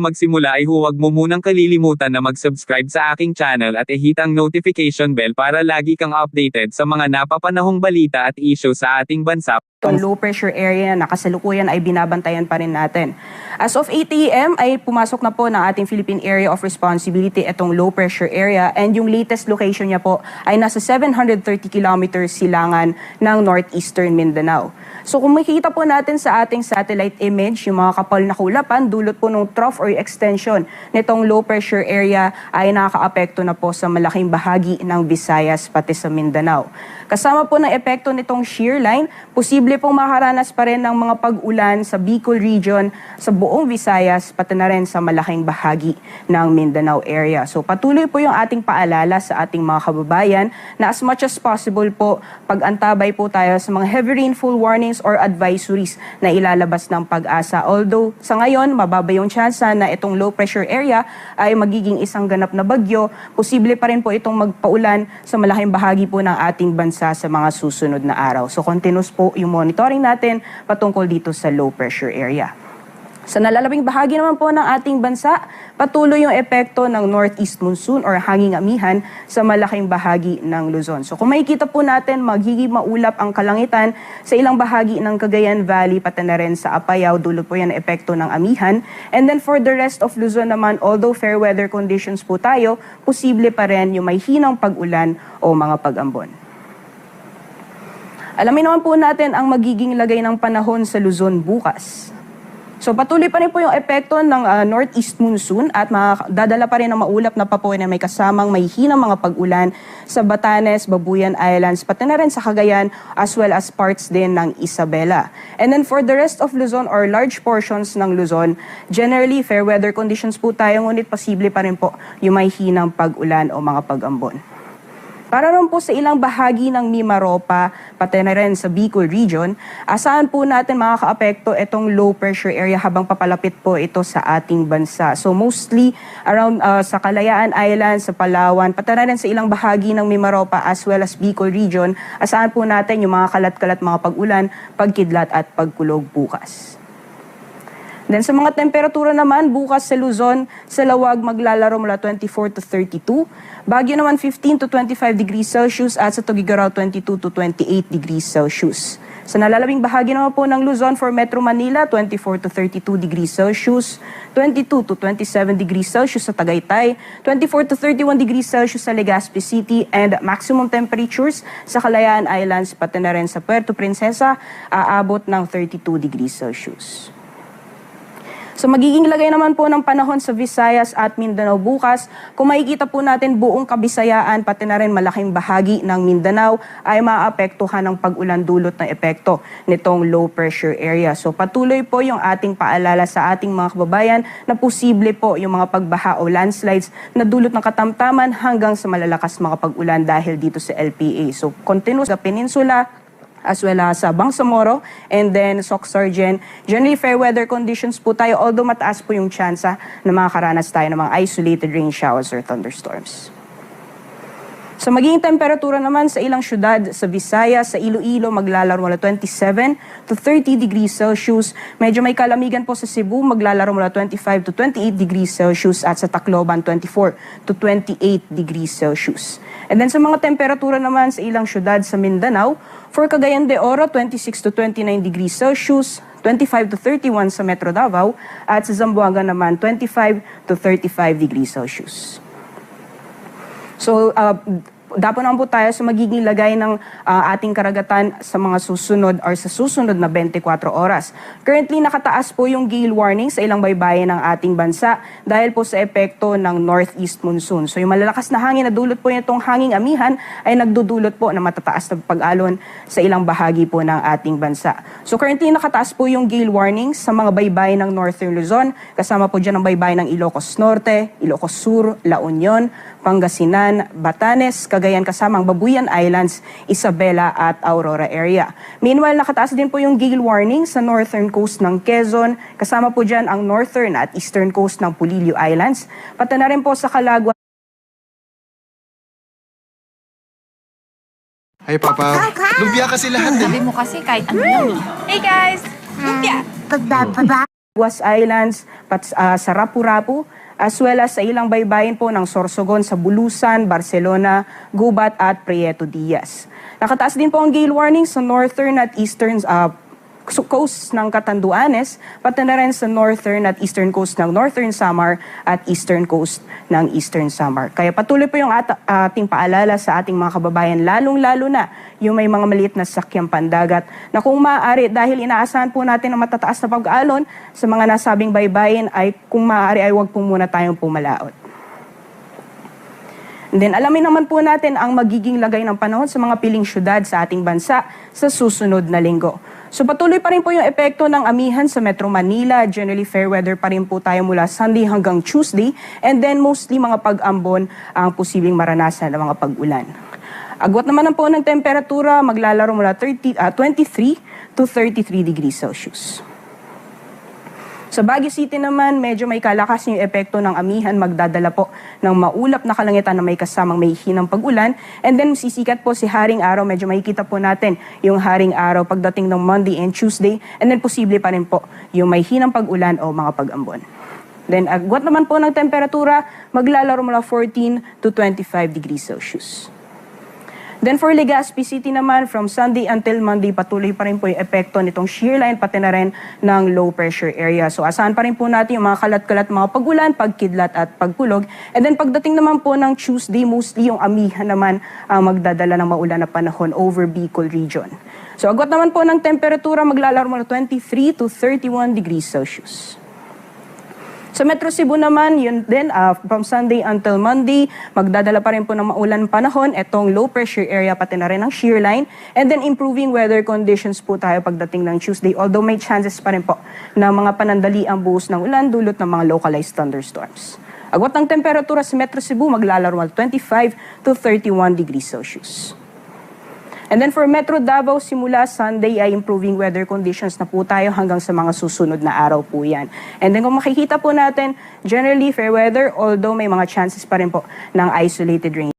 magsimula ay huwag mo munang kalilimutan na mag-subscribe sa aking channel at i-hit ang notification bell para lagi kang updated sa mga napapanahong balita at issue sa ating bansa. Itong low pressure area na kasalukuyan ay binabantayan pa rin natin. As of 8 a.m. ay pumasok na po ng ating Philippine Area of Responsibility itong low pressure area and yung latest location niya po ay nasa 730 kilometers silangan ng northeastern Mindanao. So kung makikita po natin sa ating satellite image, yung mga kapal na kulapan, dulot po ng trough or extension nitong low pressure area ay nakakaapekto na po sa malaking bahagi ng Visayas pati sa Mindanao. Kasama po ng epekto nitong shear line, posible pong makaranas pa rin ng mga pag-ulan sa Bicol region, sa buong Visayas, pati na rin sa malaking bahagi ng Mindanao area. So patuloy po yung ating paalala sa ating mga kababayan na as much as possible po, pag-antabay po tayo sa mga heavy rainfall warnings or advisories na ilalabas ng pag-asa. Although sa ngayon, mababa yung tsansa na itong low pressure area ay magiging isang ganap na bagyo, posible pa rin po itong magpaulan sa malaking bahagi po ng ating bansa sa mga susunod na araw. So continuous po yung monitoring natin patungkol dito sa low pressure area. Sa nalalabing bahagi naman po ng ating bansa, patuloy yung epekto ng northeast monsoon or hanging amihan sa malaking bahagi ng Luzon. So kung makikita po natin, magiging maulap ang kalangitan sa ilang bahagi ng Cagayan Valley, pati na rin sa Apayao, dulot po yan ang epekto ng amihan. And then for the rest of Luzon naman, although fair weather conditions po tayo, posible pa rin yung may hinang pag-ulan o mga pag-ambon. Alamin naman po natin ang magiging lagay ng panahon sa Luzon bukas. So patuloy pa rin po yung epekto ng ah, northeast monsoon at dadala pa rin ng maulap na papoy na may kasamang may hinang mga pag-ulan sa Batanes, Babuyan Islands, pati na rin sa Cagayan as well as parts din ng Isabela. And then for the rest of Luzon or large portions ng Luzon, generally fair weather conditions po tayo ngunit posible pa rin po yung may pag-ulan o mga pag-ambon. Para rin po sa ilang bahagi ng Mimaropa, pati na rin sa Bicol region, asahan po natin mga kaapekto itong low pressure area habang papalapit po ito sa ating bansa. So mostly around uh, sa Kalayaan Island, sa Palawan, pati na rin sa ilang bahagi ng Mimaropa as well as Bicol region, asahan po natin yung mga kalat-kalat mga pag-ulan, pagkidlat at pagkulog bukas. Then sa mga temperatura naman, bukas sa Luzon, sa Lawag maglalaro mula 24 to 32. Baguio naman 15 to 25 degrees Celsius at sa Tugigaraw 22 to 28 degrees Celsius. Sa nalalabing bahagi naman po ng Luzon for Metro Manila, 24 to 32 degrees Celsius, 22 to 27 degrees Celsius sa Tagaytay, 24 to 31 degrees Celsius sa Legazpi City, and maximum temperatures sa Kalayaan Islands, pati na rin sa Puerto Princesa, aabot ng 32 degrees Celsius. So magiging lagay naman po ng panahon sa Visayas at Mindanao bukas. Kung makikita po natin buong kabisayaan pati na rin malaking bahagi ng Mindanao ay maapektuhan ng pag-ulan dulot ng epekto nitong low pressure area. So patuloy po yung ating paalala sa ating mga kababayan na posible po yung mga pagbaha o landslides na dulot ng katamtaman hanggang sa malalakas mga pag-ulan dahil dito sa LPA. So continuous sa peninsula, as well as sa Bangsamoro and then Soc Sargent. Generally, fair weather conditions po tayo, although mataas po yung tsansa na makakaranas tayo ng mga isolated rain showers or thunderstorms. Sa magiging temperatura naman sa ilang syudad sa Visayas, sa Iloilo, maglalaro mula 27 to 30 degrees Celsius. Medyo may kalamigan po sa Cebu, maglalaro mula 25 to 28 degrees Celsius at sa Tacloban 24 to 28 degrees Celsius. And then sa mga temperatura naman sa ilang syudad sa Mindanao, for Cagayan de Oro, 26 to 29 degrees Celsius, 25 to 31 sa Metro Davao, at sa Zamboanga naman, 25 to 35 degrees Celsius. So, uh, dapat naman po tayo sa magiging lagay ng uh, ating karagatan sa mga susunod or sa susunod na 24 oras. Currently, nakataas po yung gale warning sa ilang baybayin ng ating bansa dahil po sa epekto ng northeast monsoon. So yung malalakas na hangin na dulot po nitong hanging amihan ay nagdudulot po na matataas na pag-alon sa ilang bahagi po ng ating bansa. So currently, nakataas po yung gale warning sa mga baybayin ng Northern Luzon. Kasama po dyan ang baybayin ng Ilocos Norte, Ilocos Sur, La Union, Pangasinan, Batanes, Cagayan kasamang Babuyan Islands, Isabela at Aurora area. Meanwhile, nakataas din po yung gale warning sa northern coast ng Quezon, kasama po dyan ang northern at eastern coast ng Pulilio Islands, pati na rin po sa Calagua Hi, Papa. Lumpia kasi lahat eh. Sabi mo kasi kahit ano lang eh. Hey guys! Lumpia! Pagbababa Was Islands, pat, ah, sa Rapu-Rapu, as well as sa ilang baybayin po ng Sorsogon sa Bulusan, Barcelona, Gubat at Prieto Diaz. Nakataas din po ang gale warning sa northern at eastern so- coast ng Catanduanes, pati na rin sa northern at eastern coast ng northern Samar at eastern coast ng eastern Samar. Kaya patuloy po yung at- ating paalala sa ating mga kababayan, lalong-lalo na yung may mga maliit na sakyang pandagat na kung maaari dahil inaasahan po natin ang matataas na pag-alon sa mga nasabing baybayin ay kung maaari ay huwag po muna tayong pumalaot. And then alamin naman po natin ang magiging lagay ng panahon sa mga piling syudad sa ating bansa sa susunod na linggo. So patuloy pa rin po yung epekto ng amihan sa Metro Manila. Generally fair weather pa rin po tayo mula Sunday hanggang Tuesday. And then mostly mga pag-ambon ang posibleng maranasan ng mga pag-ulan. Agwat naman po ng temperatura, maglalaro mula 30, ah, 23 to 33 degrees Celsius. Sa Baguio City naman, medyo may kalakas yung epekto ng amihan. Magdadala po ng maulap na kalangitan na may kasamang may hinang pag-ulan. And then sisikat po si Haring Araw. Medyo makikita po natin yung Haring Araw pagdating ng Monday and Tuesday. And then posible pa rin po yung may hinang pag-ulan o mga pag-ambon. Then agwat naman po ng temperatura, maglalaro mula 14 to 25 degrees Celsius. Then for Legazpi City naman, from Sunday until Monday, patuloy pa rin po yung epekto nitong shear line, pati na rin ng low pressure area. So asahan pa rin po natin yung mga kalat-kalat, mga pagulan, pagkidlat at pagpulog. And then pagdating naman po ng Tuesday, mostly yung amihan naman ang magdadala ng maulan na panahon over Bicol region. So agwat naman po ng temperatura, maglalaro mula 23 to 31 degrees Celsius. Sa Metro Cebu naman, yun din, ah, from Sunday until Monday, magdadala pa rin po ng maulan panahon, etong low pressure area pati na rin ang shear line, and then improving weather conditions po tayo pagdating ng Tuesday, although may chances pa rin po na mga panandali ang buhos ng ulan dulot ng mga localized thunderstorms. Agwat ng temperatura sa Metro Cebu, maglalaro ng 25 to 31 degrees Celsius. And then for Metro Davao, simula Sunday ay improving weather conditions na po tayo hanggang sa mga susunod na araw po yan. And then kung makikita po natin, generally fair weather, although may mga chances pa rin po ng isolated rain.